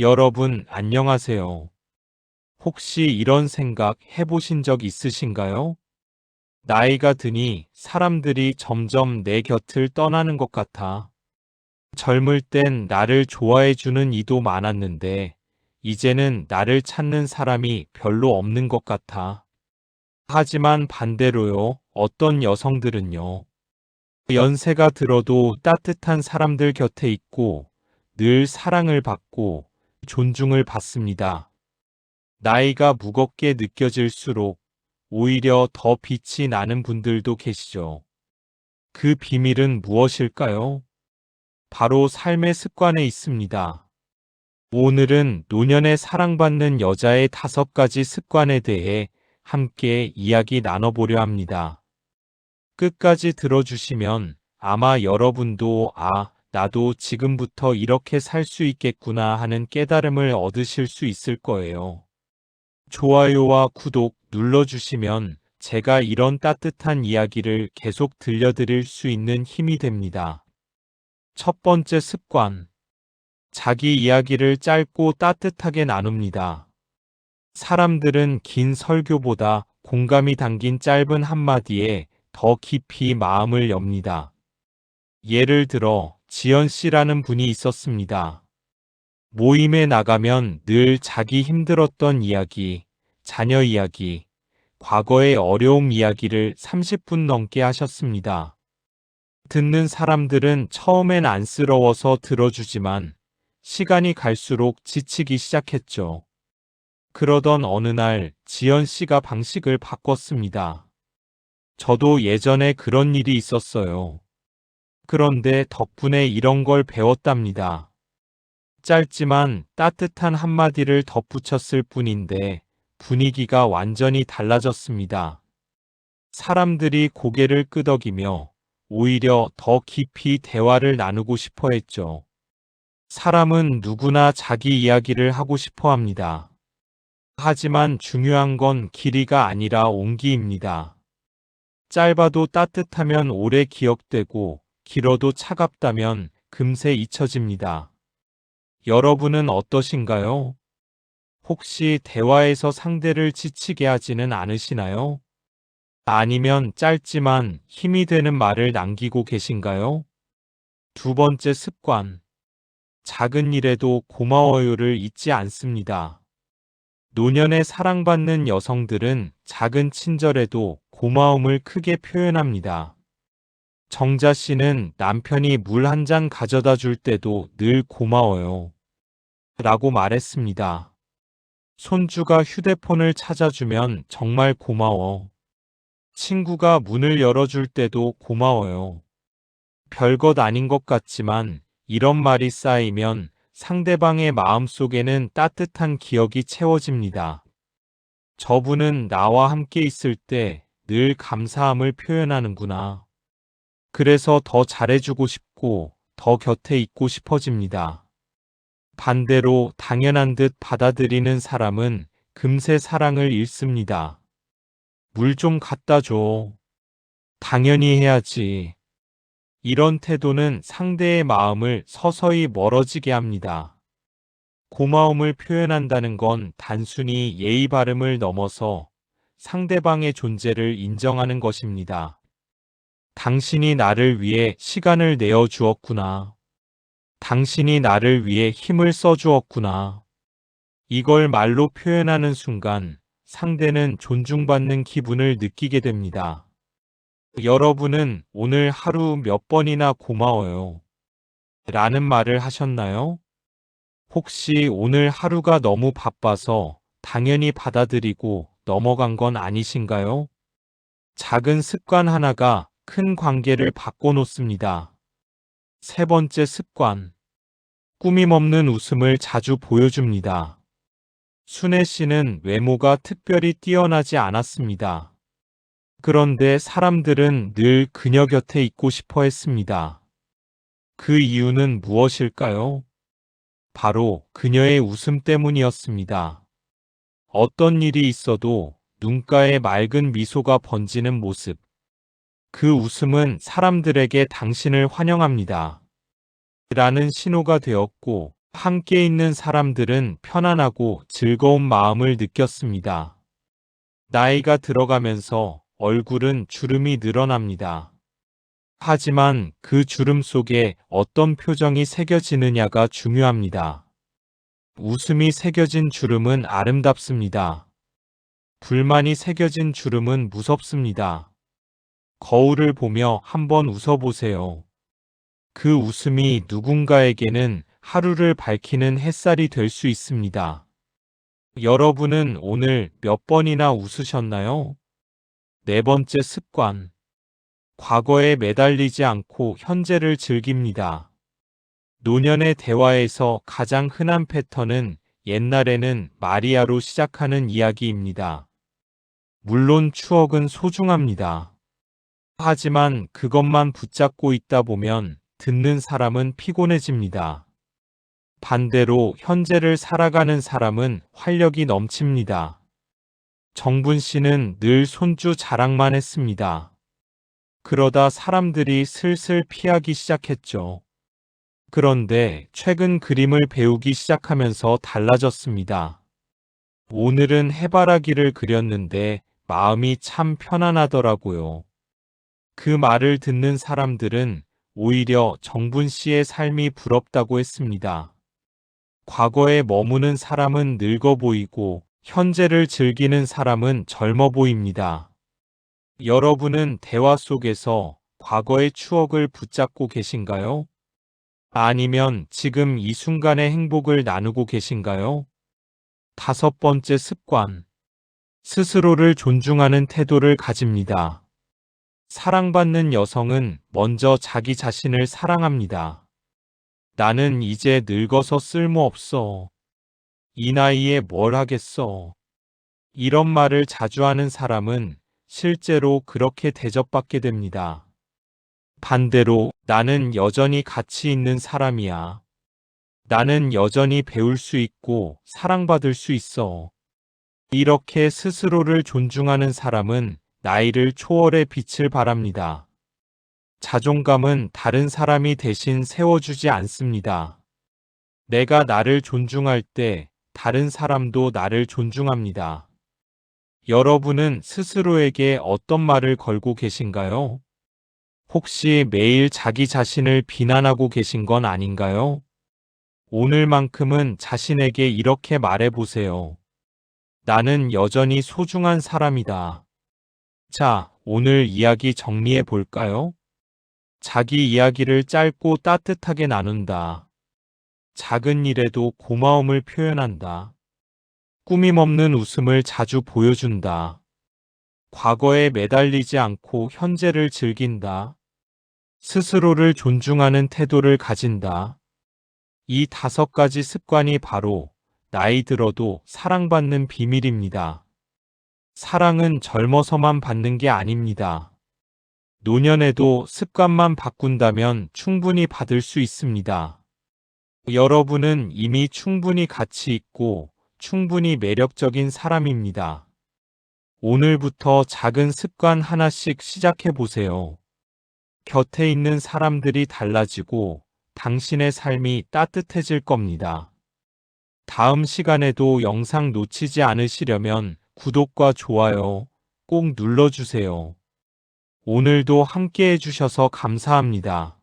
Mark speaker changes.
Speaker 1: 여러분, 안녕하세요. 혹시 이런 생각 해보신 적 있으신가요? 나이가 드니 사람들이 점점 내 곁을 떠나는 것 같아. 젊을 땐 나를 좋아해주는 이도 많았는데, 이제는 나를 찾는 사람이 별로 없는 것 같아. 하지만 반대로요, 어떤 여성들은요. 연세가 들어도 따뜻한 사람들 곁에 있고, 늘 사랑을 받고, 존중을 받습니다. 나이가 무겁게 느껴질수록 오히려 더 빛이 나는 분들도 계시죠. 그 비밀은 무엇일까요? 바로 삶의 습관에 있습니다. 오늘은 노년에 사랑받는 여자의 다섯 가지 습관에 대해 함께 이야기 나눠보려 합니다. 끝까지 들어주시면 아마 여러분도 아, 나도 지금부터 이렇게 살 수 있겠구나 하는 깨달음을 얻으실 수 있을 거예요. 좋아요와 구독 눌러주시면 제가 이런 따뜻한 이야기를 계속 들려드릴 수 있는 힘이 됩니다. 첫 번째 습관. 자기 이야기를 짧고 따뜻하게 나눕니다. 사람들은 긴 설교보다 공감이 담긴 짧은 한마디에 더 깊이 마음을 엽니다. 예를 들어, 지연 씨라는 분이 있었습니다. 모임에 나가면 늘 자기 힘들었던 이야기, 자녀 이야기, 과거의 어려움 이야기를 30분 넘게 하셨습니다. 듣는 사람들은 처음엔 안쓰러워서 들어주지만 시간이 갈수록 지치기 시작했죠. 그러던 어느 날 지연 씨가 방식을 바꿨습니다. 저도 예전에 그런 일이 있었어요. 그런데 덕분에 이런 걸 배웠답니다. 짧지만 따뜻한 한마디를 덧붙였을 뿐인데 분위기가 완전히 달라졌습니다. 사람들이 고개를 끄덕이며 오히려 더 깊이 대화를 나누고 싶어 했죠. 사람은 누구나 자기 이야기를 하고 싶어 합니다. 하지만 중요한 건 길이가 아니라 온기입니다. 짧아도 따뜻하면 오래 기억되고 길어도 차갑다면 금세 잊혀집니다. 여러분은 어떠신가요? 혹시 대화에서 상대를 지치게 하지는 않으시나요? 아니면 짧지만 힘이 되는 말을 남기고 계신가요? 두 번째 습관. 작은 일에도 고마워요를 잊지 않습니다. 노년에 사랑받는 여성들은 작은 친절에도 고마움을 크게 표현합니다. 정자 씨는 남편이 물 한 잔 가져다 줄 때도 늘 고마워요. 라고 말했습니다. 손주가 휴대폰을 찾아주면 정말 고마워. 친구가 문을 열어줄 때도 고마워요. 별것 아닌 것 같지만 이런 말이 쌓이면 상대방의 마음 속에는 따뜻한 기억이 채워집니다. 저분은 나와 함께 있을 때 늘 감사함을 표현하는구나. 그래서 더 잘해주고 싶고 더 곁에 있고 싶어집니다. 반대로 당연한 듯 받아들이는 사람은 금세 사랑을 잃습니다. 물 좀 갖다 줘. 당연히 해야지. 이런 태도는 상대의 마음을 서서히 멀어지게 합니다. 고마움을 표현한다는 건 단순히 예의 바름을 넘어서 상대방의 존재를 인정하는 것입니다. 당신이 나를 위해 시간을 내어 주었구나. 당신이 나를 위해 힘을 써 주었구나. 이걸 말로 표현하는 순간 상대는 존중받는 기분을 느끼게 됩니다. 여러분은 오늘 하루 몇 번이나 고마워요. 라는 말을 하셨나요? 혹시 오늘 하루가 너무 바빠서 당연히 받아들이고 넘어간 건 아니신가요? 작은 습관 하나가 큰 관계를 바꿔놓습니다. 세 번째 습관. 꾸밈 없는 웃음을 자주 보여줍니다. 순애 씨는 외모가 특별히 뛰어나지 않았습니다. 그런데 사람들은 늘 그녀 곁에 있고 싶어 했습니다. 그 이유는 무엇일까요? 바로 그녀의 웃음 때문이었습니다. 어떤 일이 있어도 눈가에 맑은 미소가 번지는 모습. 그 웃음은 사람들에게 당신을 환영합니다. 라는 신호가 되었고, 함께 있는 사람들은 편안하고 즐거운 마음을 느꼈습니다. 나이가 들어가면서 얼굴은 주름이 늘어납니다. 하지만 그 주름 속에 어떤 표정이 새겨지느냐가 중요합니다. 웃음이 새겨진 주름은 아름답습니다. 불만이 새겨진 주름은 무섭습니다. 거울을 보며 한번 웃어보세요. 그 웃음이 누군가에게는 하루를 밝히는 햇살이 될 수 있습니다. 여러분은 오늘 몇 번이나 웃으셨나요? 네 번째 습관. 과거에 매달리지 않고 현재를 즐깁니다. 노년의 대화에서 가장 흔한 패턴은 옛날에는 마리아로 시작하는 이야기입니다. 물론 추억은 소중합니다. 하지만 그것만 붙잡고 있다 보면 듣는 사람은 피곤해집니다. 반대로 현재를 살아가는 사람은 활력이 넘칩니다. 정분 씨는 늘 손주 자랑만 했습니다. 그러다 사람들이 슬슬 피하기 시작했죠. 그런데 최근 그림을 배우기 시작하면서 달라졌습니다. 오늘은 해바라기를 그렸는데 마음이 참 편안하더라고요. 그 말을 듣는 사람들은 오히려 정분 씨의 삶이 부럽다고 했습니다. 과거에 머무는 사람은 늙어 보이고 현재를 즐기는 사람은 젊어 보입니다. 여러분은 대화 속에서 과거의 추억을 붙잡고 계신가요? 아니면 지금 이 순간의 행복을 나누고 계신가요? 다섯 번째 습관. 스스로를 존중하는 태도를 가집니다. 사랑받는 여성은 먼저 자기 자신을 사랑합니다. 나는 이제 늙어서 쓸모없어. 이 나이에 뭘 하겠어. 이런 말을 자주 하는 사람은 실제로 그렇게 대접받게 됩니다. 반대로 나는 여전히 가치 있는 사람이야. 나는 여전히 배울 수 있고 사랑받을 수 있어. 이렇게 스스로를 존중하는 사람은 나이를 초월해 빛을 발합니다. 자존감은 다른 사람이 대신 세워주지 않습니다. 내가 나를 존중할 때 다른 사람도 나를 존중합니다. 여러분은 스스로에게 어떤 말을 걸고 계신가요? 혹시 매일 자기 자신을 비난하고 계신 건 아닌가요? 오늘만큼은 자신에게 이렇게 말해보세요. 나는 여전히 소중한 사람이다. 자, 오늘 이야기 정리해 볼까요? 자기 이야기를 짧고 따뜻하게 나눈다. 작은 일에도 고마움을 표현한다. 꾸밈없는 웃음을 자주 보여준다. 과거에 매달리지 않고 현재를 즐긴다. 스스로를 존중하는 태도를 가진다. 이 다섯 가지 습관이 바로 나이 들어도 사랑받는 비밀입니다. 사랑은 젊어서만 받는 게 아닙니다. 노년에도 습관만 바꾼다면 충분히 받을 수 있습니다. 여러분은 이미 충분히 가치 있고 충분히 매력적인 사람입니다. 오늘부터 작은 습관 하나씩 시작해 보세요. 곁에 있는 사람들이 달라지고 당신의 삶이 따뜻해질 겁니다. 다음 시간에도 영상 놓치지 않으시려면 구독과 좋아요 꼭 눌러주세요. 오늘도 함께 해주셔서 감사합니다.